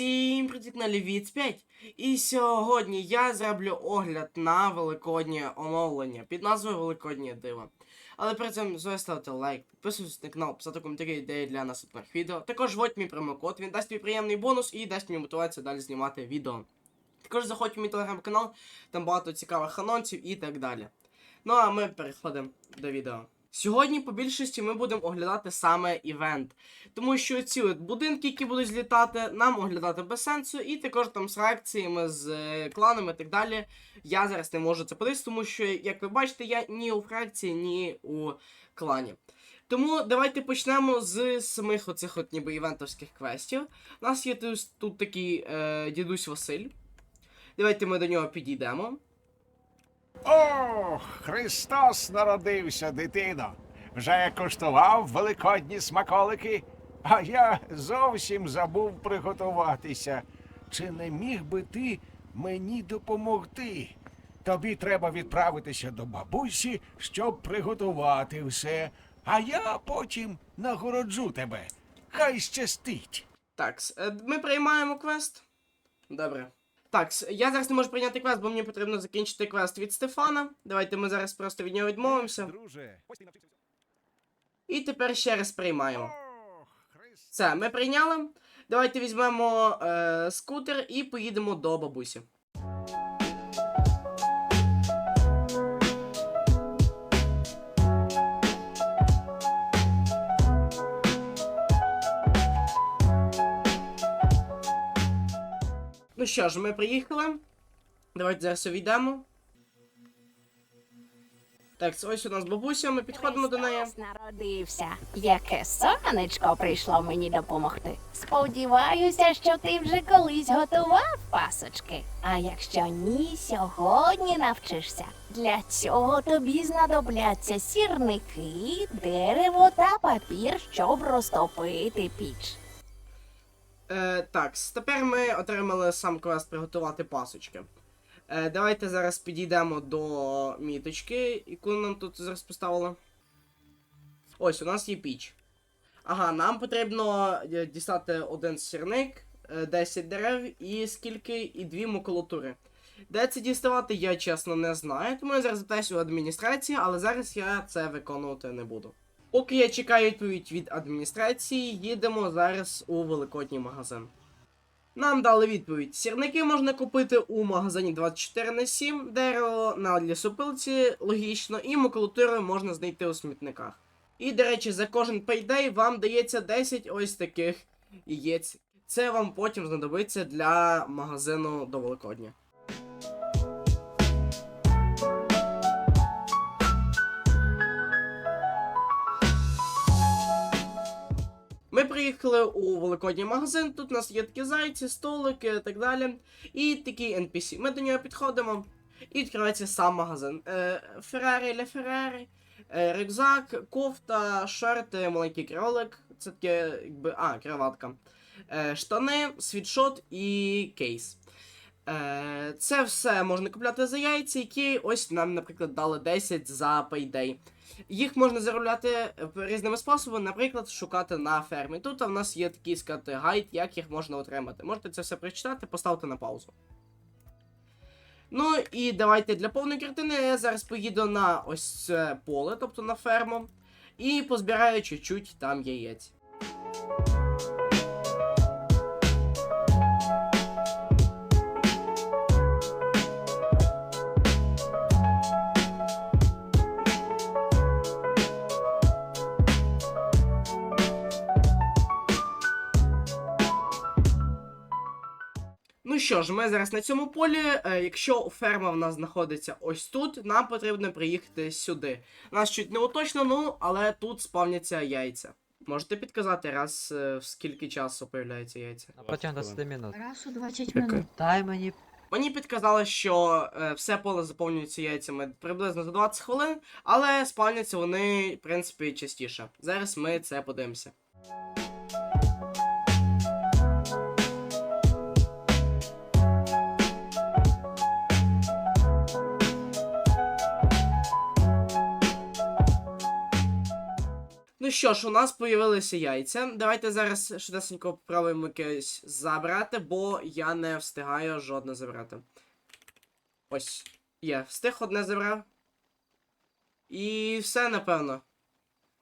Всім привіт на Лівіц 5. І сьогодні я зроблю огляд на великоднє оновлення під назвою Великоднє диво. Але перед цим зоя ставити лайк, підписуйтесь на канал, писати коментарі ідеї для наступних відео. Також вводь мій промокод, він дасть тобі приємний бонус і дасть мені мотивацію далі знімати відео. Також заходь в мій телеграм-канал, там багато цікавих анонсів і так далі. Ну а ми переходимо до відео. Сьогодні, по більшості, ми будемо оглядати саме івент. Тому що ці от будинки, які будуть злітати, нам оглядати без сенсу, і також там з реакціями, з е, кланами і так далі. Я зараз не можу це подивитися, тому що, як ви бачите, я ні у фракції, ні у клані. Тому давайте почнемо з самих оцих от ніби івентовських квестів. У нас є тут, тут такий е, дідусь Василь. Давайте ми до нього підійдемо. О, Христос народився, дитино. Вже куштував великодні смаколики, а я зовсім забув приготуватися. Чи не міг би ти мені допомогти? Тобі треба відправитися до бабусі, щоб приготувати все, а я потім нагороджу тебе. Хай щастить. Так, е, ми приймаємо квест. Добре. Так, я зараз не можу прийняти квест, бо мені потрібно закінчити квест від Стефана. Давайте ми зараз просто від нього відмовимося. Друже. І тепер ще раз приймаємо. Все, ми прийняли. Давайте візьмемо е, скутер і поїдемо до бабусі. Ну що ж, ми приїхали. Давайте зараз увійдемо. Так, ось у нас бабуся, ми підходимо до неї. Христос народився. Яке сонечко прийшло мені допомогти. Сподіваюся, що ти вже колись готував пасочки. А якщо ні, сьогодні навчишся. Для цього тобі знадобляться сірники, дерево та папір, щоб розтопити піч. Е, так, тепер ми отримали сам квест приготувати пасочки. Е, давайте зараз підійдемо до міточки, яку нам тут зараз поставили. Ось, у нас є піч. Ага, нам потрібно е, дістати один сірник, е, 10 дерев і скільки, і дві макулатури. Де це діставати, я чесно не знаю, тому я зараз запитаюся у адміністрації, але зараз я це виконувати не буду. Поки я чекаю відповідь від адміністрації, їдемо зараз у великодній магазин. Нам дали відповідь: сірники можна купити у магазині 24 на 7, дерево на лісопилці, логічно, і макулатуру можна знайти у смітниках. І, до речі, за кожен пейдей вам дається 10 ось таких яєць. Це вам потім знадобиться для магазину до Великодня. Приїхали у великодній магазин. Тут у нас є такі зайці, столики і так далі. І такий NPC. Ми до нього підходимо. І відкривається сам магазин. Е, Феррарі для Феррарі, е, рюкзак, кофта, шорти, маленький кролик. Це таке, якби. А, краватка. Е, штани, світшот і кейс. Е, це все можна купляти за яйця, які ось нам, наприклад, дали 10 за Payday. Їх можна заробляти е, різними способами, наприклад, шукати на фермі. Тут в нас є такий сказати гайд, як їх можна отримати. Можете це все прочитати, поставити на паузу. Ну і давайте для повної картини я зараз поїду на ось це поле, тобто на ферму, і позбираю чуть-чуть там яєць. Що ж, ми зараз на цьому полі. Е, якщо ферма в нас знаходиться ось тут, нам потрібно приїхати сюди. Нас чуть не уточно, ну, але тут спавняться яйця. Можете підказати, раз е, в скільки часу появляються яйця? Протягом 20 минут. Раз у 20 минут. Дай мені Мені підказали, що е, все поле заповнюється яйцями приблизно за 20 хвилин, але спавняться вони, в принципі, частіше. Зараз ми це подивимося. Ну що ж, у нас появилися яйця. Давайте зараз швидесенько попробуємо якесь забрати, бо я не встигаю жодне забрати. Ось. Є, встиг одне забрав. І все, напевно.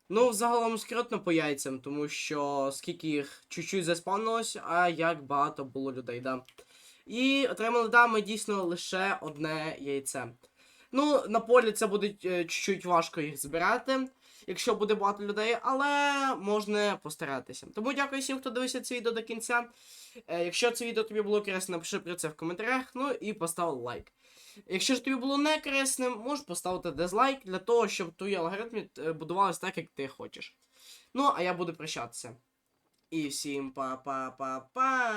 Ну, загалом скрутно по яйцям, тому що скільки їх чуть-чуть заспавнилось, а як багато було людей, да. І отримали, да, ми дійсно лише одне яйце. Ну, на полі це буде е, чуть-чуть важко їх збирати, якщо буде багато людей, але можна постаратися. Тому дякую всім, хто дивився це відео до кінця. Е, якщо це відео тобі було корисне, напиши про це в коментарях, ну і постав лайк. Якщо ж тобі було не корисним, можеш поставити дизлайк для того, щоб твої алгоритми е, будувалися так, як ти хочеш. Ну, а я буду прощатися. І всім па-па-па-па.